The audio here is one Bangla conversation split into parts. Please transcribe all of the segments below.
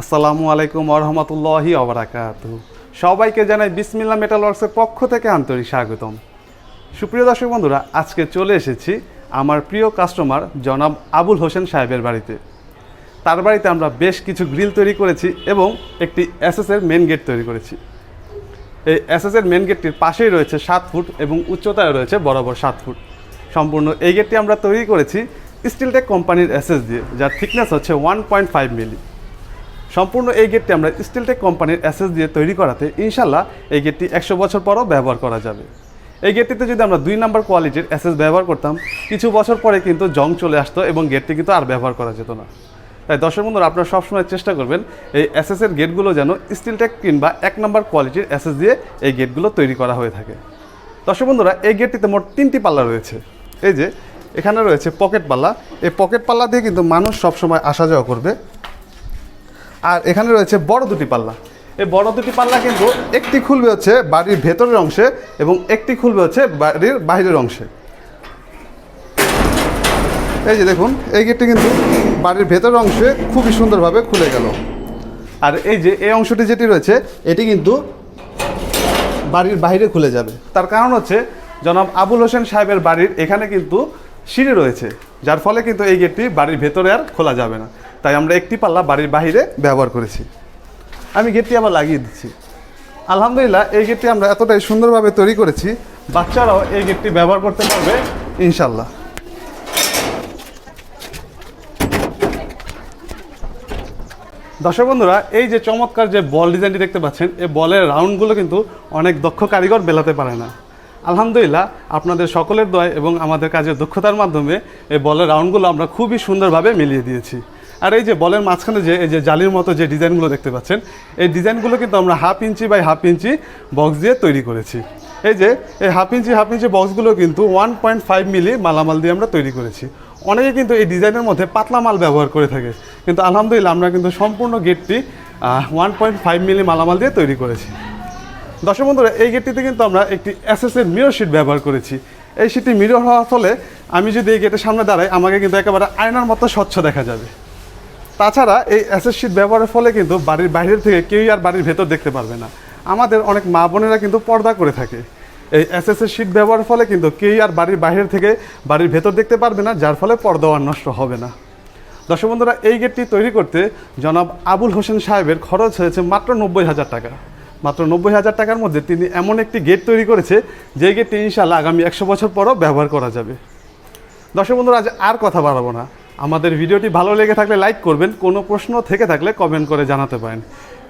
আসসালামু আলাইকুম আরহামতুল্লাহি অবরাকাত সবাইকে জানাই বিসমিল্লা মেটাল ওয়ার্কসের পক্ষ থেকে আন্তরিক স্বাগতম। সুপ্রিয় দর্শক বন্ধুরা, আজকে চলে এসেছি আমার প্রিয় কাস্টমার জনাব আবুল হোসেন সাহেবের বাড়িতে। তার বাড়িতে আমরা বেশ কিছু গ্রিল তৈরি করেছি এবং একটি এসএসের মেন গেট তৈরি করেছি। এই এসএসের মেন গেটটির পাশেই রয়েছে সাত ফুট এবং উচ্চতায় রয়েছে বরাবর সাত ফুট। সম্পূর্ণ এই গেটটি আমরা তৈরি করেছি স্টিলটেক কোম্পানির এসএস দিয়ে, যার থিকনেস হচ্ছে ওয়ান পয়েন্ট ফাইভ মিলি সম্পূর্ণ এই গেটটি আমরা স্টিলটেক কোম্পানির অ্যাসেস দিয়ে তৈরি করাতে ইনশাল্লাহ এই গেটটি একশো বছর পরও ব্যবহার করা যাবে। এই গেটটিতে যদি আমরা দুই নাম্বার কোয়ালিটির অ্যাসেস ব্যবহার করতাম, কিছু বছর পরে কিন্তু জং চলে আসতো এবং গেটটি কিন্তু আর ব্যবহার করা যেত না। তাই দর্শক বন্ধুরা, আপনারা সবসময় চেষ্টা করবেন এই অ্যাসেসের গেটগুলো যেন স্টিলটেক কিংবা এক নাম্বার কোয়ালিটির অ্যাসেস দিয়ে এই গেটগুলো তৈরি করা হয়ে থাকে। দর্শক বন্ধুরা, এই গেটটিতে মোট তিনটি পাল্লা রয়েছে। এই যে, এখানে রয়েছে পকেট পাল্লা। এই পকেট পাল্লা দিয়ে কিন্তু মানুষ সবসময় আসা যাওয়া করবে। আর এখানে রয়েছে বড় দুটি পাল্লা। এই বড় দুটি পাল্লা কিন্তু একটি খুলবে হচ্ছে বাড়ির ভেতরের অংশে এবং একটি খুলবে হচ্ছে বাড়ির বাইরের অংশে। এই যে দেখুন, এই গেটটি কিন্তু বাড়ির ভেতরের অংশে খুবই সুন্দরভাবে খুলে গেল। আর এই যে এই অংশটি যেটি রয়েছে, এটি কিন্তু বাড়ির বাইরে খুলে যাবে। তার কারণ হচ্ছে, জনাব আবুল হোসেন সাহেবের বাড়ির এখানে কিন্তু সিঁড়ি রয়েছে, যার ফলে কিন্তু এই গেটটি বাড়ির ভেতরে আর খোলা যাবে না। তাই আমরা একটি পাল্লা বাড়ির বাইরে ব্যবহার করেছি। আমি গেটটি আবার লাগিয়ে দিচ্ছি। আলহামদুলিল্লাহ, এই গেটটি আমরা এতটাই সুন্দরভাবে তৈরি করেছি, বাচ্চারাও এই গেটটি ব্যবহার করতে পারবে ইনশাল্লাহ দর্শক বন্ধুরা, এই যে চমৎকার যে বল ডিজাইনটি দেখতে পাচ্ছেন, এই বলের রাউন্ডগুলো কিন্তু অনেক দক্ষ কারিগর বেলাতে পারে না। আলহামদুলিল্লাহ, আপনাদের সকলের দয় এবং আমাদের কাজের দক্ষতার মাধ্যমে এই বলের রাউন্ডগুলো আমরা খুবই সুন্দরভাবে মিলিয়ে দিয়েছি। আর এই যে বলের মাঝখানে যে, এই যে জালির মতো যে ডিজাইনগুলো দেখতে পাচ্ছেন, এই ডিজাইনগুলো কিন্তু আমরা half inch by half inch box দিয়ে তৈরি করেছি। এই যে, এই হাফ ইঞ্চি হাফ ইঞ্চি বক্সগুলো কিন্তু ওয়ান পয়েন্ট ফাইভ মিলি মালামাল দিয়ে আমরা তৈরি করেছি। অনেকে কিন্তু এই ডিজাইনের মধ্যে পাতলা মাল ব্যবহার করে থাকে, কিন্তু আলহামদুলিল্লাহ আমরা কিন্তু সম্পূর্ণ গেটটি ওয়ান পয়েন্ট ফাইভ মিলি মালামাল দিয়ে তৈরি করেছি। দর্শক বন্ধুরা, এই গেটটিতে কিন্তু আমরা একটি এসএসের মিরর শিট ব্যবহার করেছি। এই শিটটি মিরর হওয়ার ফলে আমি যদি এই গেটের সামনে দাঁড়াই, আমাকে কিন্তু একেবারে আয়নার মতো স্বচ্ছ দেখা যাবে। তাছাড়া এই অ্যাসেস শিট ব্যবহারের ফলে কিন্তু বাড়ির বাইরের থেকে কেউই আর বাড়ির ভেতর দেখতে পারবে না। আমাদের অনেক মা বোনেরা কিন্তু পর্দা করে থাকে। এই এসএসের শিট ব্যবহারের ফলে কিন্তু কেউই আর বাড়ির বাইরের থেকে বাড়ির ভেতর দেখতে পারবে না, যার ফলে পর্দা আর নষ্ট হবে না। দর্শক বন্ধুরা, এই গেটটি তৈরি করতে জনাব আবুল হোসেন সাহেবের খরচ হয়েছে মাত্র নব্বই হাজার টাকা। মাত্র নব্বই হাজার টাকার মধ্যে তিনি এমন একটি গেট তৈরি করেছে যে গেটটি ইনশাল্লাহ আগামী একশো বছর পরও ব্যবহার করা যাবে। দর্শক বন্ধুরা, আজ আর কথা বাড়াবো না। আমাদের ভিডিওটি ভালো লেগে থাকলে লাইক করবেন, কোনো প্রশ্ন থেকে থাকলে কমেন্ট করে জানাতে পারেন।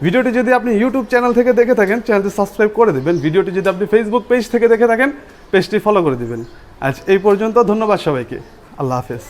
ভিডিওটি যদি আপনি ইউটিউব চ্যানেল থেকে দেখে থাকেন চ্যানেলটি সাবস্ক্রাইব করে দেবেন। ভিডিওটি যদি আপনি ফেসবুক পেজ থেকে দেখে থাকেন পেজটি ফলো করে দেবেন। আজ এই পর্যন্ত ধন্যবাদ সবাইকে। আল্লাহ হাফেজ।